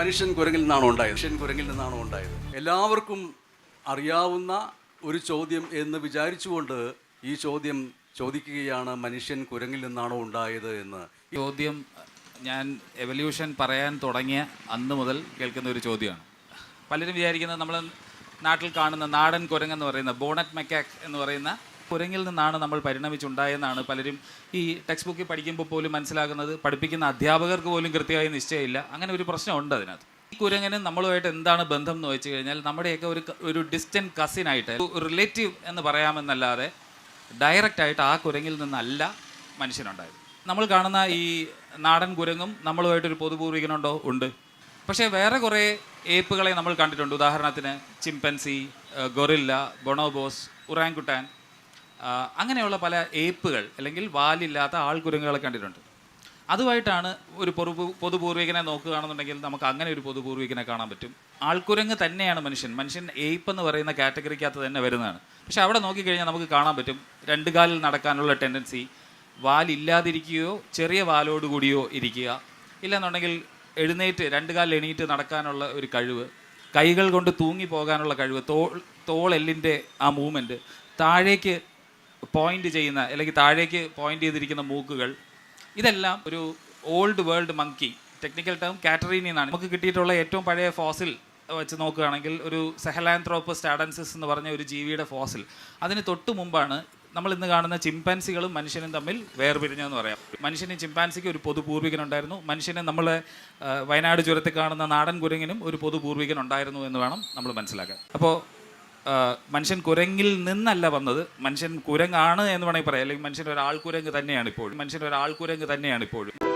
മനുഷ്യൻ കുരങ്ങിൽ നിന്നാണോ ഉണ്ടായത്? മനുഷ്യൻ കുരങ്ങിൽ നിന്നാണോ ഉണ്ടായത്? എല്ലാവർക്കും അറിയാവുന്ന ഒരു ചോദ്യം എന്ന് വിചാരിച്ചുകൊണ്ട് ഈ ചോദ്യം ചോദിക്കുകയാണ് മനുഷ്യൻ കുരങ്ങിൽ നിന്നാണോ ഉണ്ടായത് എന്ന്. ചോദ്യം ഞാൻ എവല്യൂഷൻ പറയാൻ തുടങ്ങിയ അന്ന് മുതൽ കേൾക്കുന്ന ഒരു ചോദ്യമാണ്. പലരും വിചാരിക്കുന്നത് നമ്മൾ നാട്ടിൽ കാണുന്ന നാടൻ കുരങ്ങെന്ന് പറയുന്ന ബോണറ്റ് മെക്കാക് എന്ന് പറയുന്ന കുരങ്ങിൽ നിന്നാണ് നമ്മൾ പരിണമിച്ചുണ്ടായെന്നാണ് പലരും ഈ ടെക്സ്റ്റ് ബുക്കിൽ പഠിക്കുമ്പോൾ പോലും മനസ്സിലാക്കുന്നത് പഠിപ്പിക്കുന്ന അധ്യാപകർക്ക് പോലും കൃത്യമായി നിശ്ചയമില്ല. അങ്ങനെ ഒരു പ്രശ്നമുണ്ട് അതിനകത്ത്. ഈ കുരങ്ങന് നമ്മളുമായിട്ട് എന്താണ് ബന്ധം എന്ന് വെച്ച് കഴിഞ്ഞാൽ നമ്മുടെയൊക്കെ ഒരു ഒരു ഡിസ്റ്റന്റ് കസിനായിട്ട് റിലേറ്റീവ് എന്ന് പറയാമെന്നല്ലാതെ ഡയറക്റ്റായിട്ട് ആ കുരങ്ങിൽ നിന്നല്ല മനുഷ്യനുണ്ടായത്. നമ്മൾ കാണുന്ന ഈ നാടൻ കുരങ്ങും നമ്മളുമായിട്ടൊരു പൊതുപൂർവികനുണ്ടോ ഉണ്ട്. പക്ഷേ വേറെ കുറേ ഏപ്പുകളെ നമ്മൾ കണ്ടിട്ടുണ്ട്. ഉദാഹരണത്തിന് ചിമ്പൻസി ഗൊറില്ല ബൊണോബോസ് ഉറാങ്കുട്ടാൻ അങ്ങനെയുള്ള പല ഏപ്പുകൾ അല്ലെങ്കിൽ വാലില്ലാത്ത ആൾക്കുരങ്ങുകളെ കണ്ടിട്ടുണ്ട്. അതുമായിട്ടാണ് ഒരു പൊതു പൊതുപൂർവികനെ നോക്കുകയാണെന്നുണ്ടെങ്കിൽ നമുക്ക് അങ്ങനെ ഒരു പൊതുപൂർവികനെ കാണാൻ പറ്റും. ആൾക്കുരങ്ങ് തന്നെയാണ് മനുഷ്യൻ. മനുഷ്യൻ ഏപ്പ് എന്ന് പറയുന്ന കാറ്റഗറിക്കകത്ത് തന്നെ വരുന്നതാണ്. പക്ഷെ അവിടെ നോക്കിക്കഴിഞ്ഞാൽ നമുക്ക് കാണാൻ പറ്റും രണ്ട് കാലിൽ നടക്കാനുള്ള ടെൻഡൻസി വാലില്ലാതിരിക്കുകയോ ചെറിയ വാലോടുകൂടിയോ ഇരിക്കുക ഇല്ലെന്നുണ്ടെങ്കിൽ എഴുന്നേറ്റ് രണ്ട് കാലിൽ എണീറ്റ് നടക്കാനുള്ള ഒരു കഴിവ് കൈകൾ കൊണ്ട് തൂങ്ങി പോകാനുള്ള കഴിവ് തോൾ തോളെല്ലിന്റെ ആ മൂവ്മെന്റ് താഴേക്ക് പോയിന്റ് ചെയ്യുന്ന അല്ലെങ്കിൽ താഴേക്ക് പോയിന്റ് ചെയ്തിരിക്കുന്ന മൂക്കുകൾ ഇതെല്ലാം ഒരു old world monkey technical term catarrhine എന്നാണ്. നമുക്ക് കിട്ടിയിട്ടുള്ള ഏറ്റവും പഴയ ഫോസിൽ വെച്ച് നോക്കുകയാണെങ്കിൽ ഒരു സെഹലാൻത്രോപ്പ് സ്റ്റാഡൻസിസ് എന്ന് പറഞ്ഞ ഒരു ജീവിയുടെ ഫോസിൽ അതിന് തൊട്ട് മുമ്പാണ് നമ്മൾ ഇന്ന് കാണുന്ന ചിമ്പാൻസികളും മനുഷ്യനും തമ്മിൽ വേർപിരിഞ്ഞതെന്ന് പറയാം. മനുഷ്യനും ചിമ്പാൻസിക്ക് ഒരു പൊതുപൂർവികനുണ്ടായിരുന്നു മനുഷ്യന് നമ്മൾ വയനാട് ചുരത്തിൽ കാണുന്ന നാടൻ കുരങ്ങിനും ഒരു പൊതുപൂർവികനുണ്ടായിരുന്നു എന്ന് വേണം നമ്മൾ മനസ്സിലാക്കാൻ. അപ്പോൾ മനുഷ്യൻ കുരങ്ങിൽ നിന്നല്ല വന്നത്. മനുഷ്യൻ കുരങ്ങാണ് എന്ന് വേണമെങ്കിൽ പറയാം. അല്ലെങ്കിൽ മനുഷ്യൻ ഒരാൾ കുരങ്ങ് തന്നെയാണ് ഇപ്പോഴും. മനുഷ്യൻ ഒരാൾ കുരങ്ങ് തന്നെയാണ് ഇപ്പോഴും.